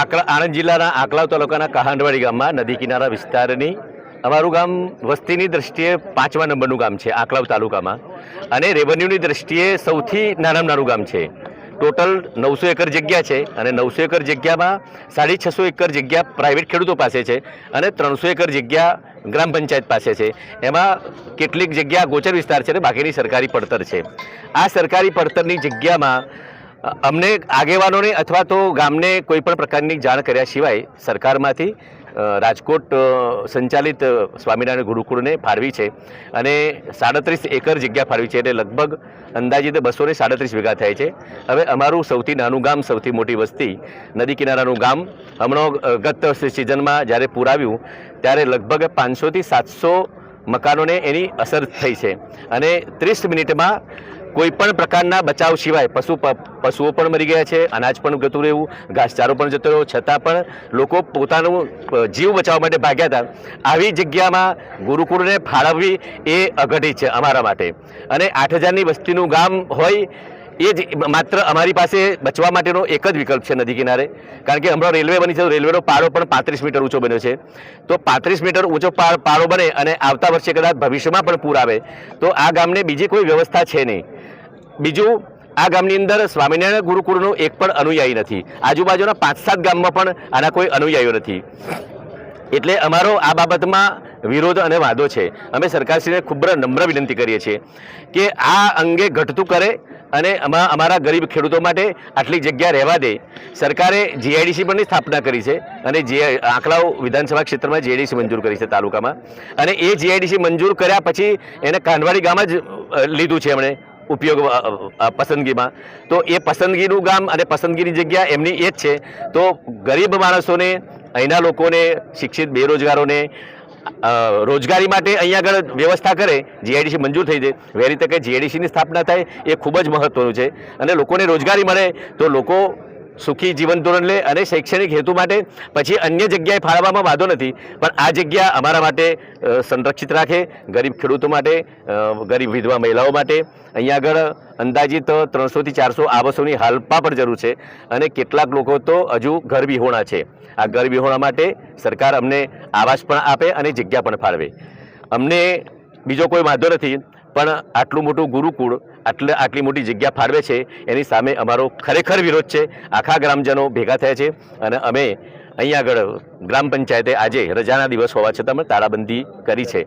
આકલા આણંદ જિલ્લાના આકલાવ તાલુકાના કહાંડવાડી ગામમાં નદી કિનારા વિસ્તારની અમારું ગામ વસ્તીની દ્રષ્ટિએ પાંચમા નંબરનું ગામ છે, આકલાવ તાલુકામાં. અને રેવન્યુની દ્રષ્ટિએ સૌથી નાનામાં નાનું ગામ છે. ટોટલ નવસો એકર જગ્યા છે અને નવસો એકર જગ્યામાં સાડી છસો એકર જગ્યા પ્રાઇવેટ ખેડૂતો પાસે છે અને ત્રણસો એકર જગ્યા ગ્રામ પંચાયત પાસે છે. એમાં કેટલીક જગ્યા ગોચર વિસ્તાર છે અને બાકીની સરકારી પડતર છે. આ સરકારી પડતરની જગ્યામાં અમને આગેવાનોને અથવા તો ગામને કોઈ પણ પ્રકારની જાણ કર્યા સિવાય સરકારમાંથી રાજકોટ સંચાલિત સ્વામિનારાયણ ગુરુકુળને ફાળવી છે અને સાડત્રીસ એકર જગ્યા ફાળવી છે એટલે લગભગ અંદાજિત બસો ને સાડત્રીસ વીઘા થાય છે. હવે અમારું સૌથી નાનું ગામ, સૌથી મોટી વસ્તી, નદી કિનારાનું ગામ, હમણાં ગત સિઝનમાં જ્યારે પૂર આવ્યું ત્યારે લગભગ પાંચસોથી સાતસો મકાનોને એની અસર થઈ છે. અને ત્રીસ મિનિટમાં કોઈ પણ પ્રકારના બચાવ સિવાય પશુ પશુઓ પણ મરી ગયા છે, અનાજ પણ જતું રહેવું, ઘાસચારો પણ જતો રહ્યો, છતાં પણ લોકો પોતાનું જીવ બચાવવા માટે ભાગ્યા હતા. આવી જગ્યામાં ગુરુકુળને ફાળવવી એ અઘટિત છે અમારા માટે. અને આઠ હજારની વસ્તીનું ગામ હોય એ જ માત્ર અમારી પાસે બચવા માટેનો એક જ વિકલ્પ છે નદી કિનારે. કારણ કે હમણાં રેલવે બની છે રેલવેનો પારો પણ પાંત્રીસ મીટર ઊંચો બન્યો છે. તો પાંત્રીસ મીટર ઊંચો પા- પાળો બને અને આવતા વર્ષે કદાચ ભવિષ્યમાં પણ પૂર આવે. તો આ ગામને બીજી કોઈ વ્યવસ્થા છે નહીં. બીજું, આ ગામની અંદર સ્વામિનારાયણ ગુરુકુળનો એક પણ અનુયાયી નથી. આજુબાજુના પાંચ સાત ગામમાં પણ આના કોઈ અનુયાયીઓ નથી. એટલે અમારો આ બાબતમાં વિરોધ અને વાંધો છે. અમે સરકારશ્રીને ખૂબ નમ્ર વિનંતી કરીએ છીએ કે આ અંગે ઘટતું કરે અને આમાં અમારા ગરીબ ખેડૂતો માટે આટલી જગ્યા રહેવા દે. સરકારે જીઆઈડીસી પણની સ્થાપના કરી છે અને જે આંકડાઓ વિધાનસભા ક્ષેત્રમાં જીઆઈડીસી મંજૂર કરી છે તાલુકામાં. અને એ જીઆઈડીસી મંજૂર કર્યા પછી એને કાંડવાડી ગામ જ લીધું છે એમણે ઉપયોગ પસંદગીમાં. તો એ પસંદગીનું ગામ અને પસંદગીની જગ્યા એમની એ જ છે. તો ગરીબ માણસોને, અહીંના લોકોને, શિક્ષિત બેરોજગારોને રોજગારી માટે અહીંયા આગળ વ્યવસ્થા કરે જીઆઈડીસી મંજૂર થઈ જાય. વહેલી તકે જીઆઈડીસીની સ્થાપના થાય એ ખૂબ જ મહત્વનું છે. અને લોકોને રોજગારી મળે તો લોકો સુખી જીવન ધોરણ લે અને શૈક્ષણિક હેતુ માટે. પછી અન્ય જગ્યાએ ફાળવવામાં વાંધો નથી. પણ આ જગ્યા અમારા માટે સંરક્ષિત રાખે, ગરીબ ખેડૂતો માટે ગરીબ વિધવા મહિલાઓ માટે. અહીંયા આગળ અંદાજિત ત્રણસોથી ચારસો આવાસોની હાલમાં પણ જરૂર છે અને કેટલાક લોકો તો હજુ ઘર વિહોણા છે. આ ઘર વિહોણા માટે સરકાર અમને આવાસ પણ આપે અને જગ્યા પણ ફાળવે. અમને બીજો કોઈ વાંધો નથી. પણ આટલું મોટું ગુરુકુળ, આટલે, આટલી મોટી જગ્યા ફાળવે છે, એની સામે અમારો ખરેખર વિરોધ છે. આખા ગ્રામજનો ભેગા થયા છે અને અમે અહીંયા આગળ ગ્રામ પંચાયતે આજે રજાના દિવસ હોવા છતાં પણ તાળાબંધી કરી છે.